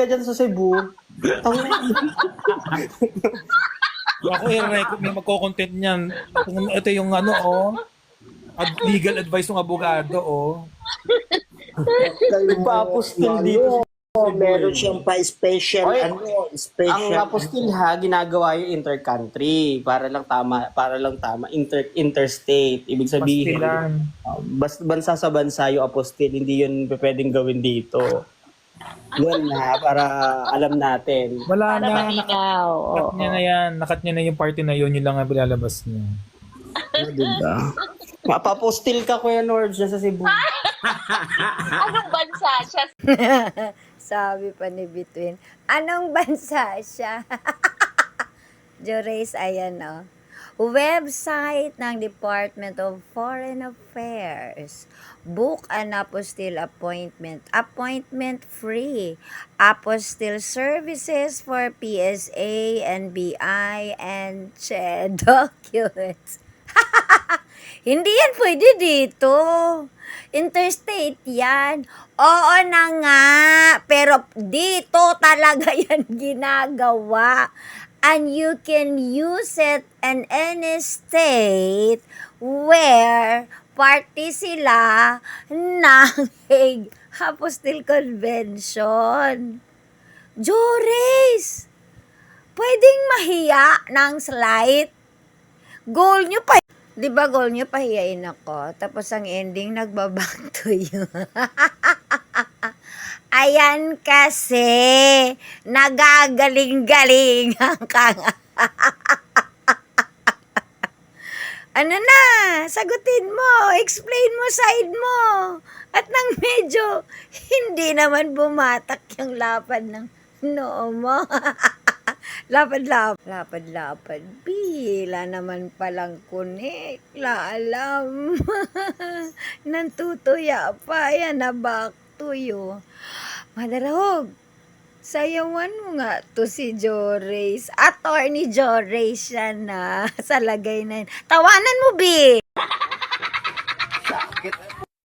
ka dyan sa Cebu. Ang Ako i-record may magko-content niyan. Kung ito yung ano oh. Ad legal advice ng abogado oh. nagpa-apostil dito. Oh, meron siyang pa-special, Oy, ano, Ang special. apostil ha, ginagawa yung intercountry para lang tama, para lang tama, inter, interstate. Ibig sabihin, Pastilan. uh, bas, bansa sa bansa yung apostil, hindi yun pwedeng gawin dito. Yun ha, para alam natin. Wala Para na. Nakat malinaw. Oo. niya na yan. Nakat niya na yung party na yun. Yun lang ang bilalabas niya. Diba? Mapapostil ka, Kuya Norge, dyan sa Cebu. Anong bansa siya? Sabi pa ni Between, anong bansa siya? Jores, ayan o. Website ng Department of Foreign Affairs. Book an apostille appointment. Appointment free. Apostille services for PSA, NBI, and CHE documents. Hindi yan pwede dito. Interstate yan. Oo na nga. Pero dito talaga yan ginagawa. And you can use it in any state where party sila ng Hague Apostille Convention. Joris! Pwedeng mahiya ng slight. Goal nyo pa. Di ba goal nyo pahiyain ako? Tapos ang ending, nagbaback to you. Ayan kasi, nagagaling-galingan ka nga. ano na, sagutin mo, explain mo side mo. At nang medyo hindi naman bumatak yung lapad ng noo mo. Lapad-lapad. Lapad-lapad. Bila naman palang kunik. La alam. Nantutuya pa. Yan na back tuyo. Madarahog, sayawan mo nga to si Jorace. Attorney Jorace siya na sa lagay na yun. Tawanan mo, B! Sakit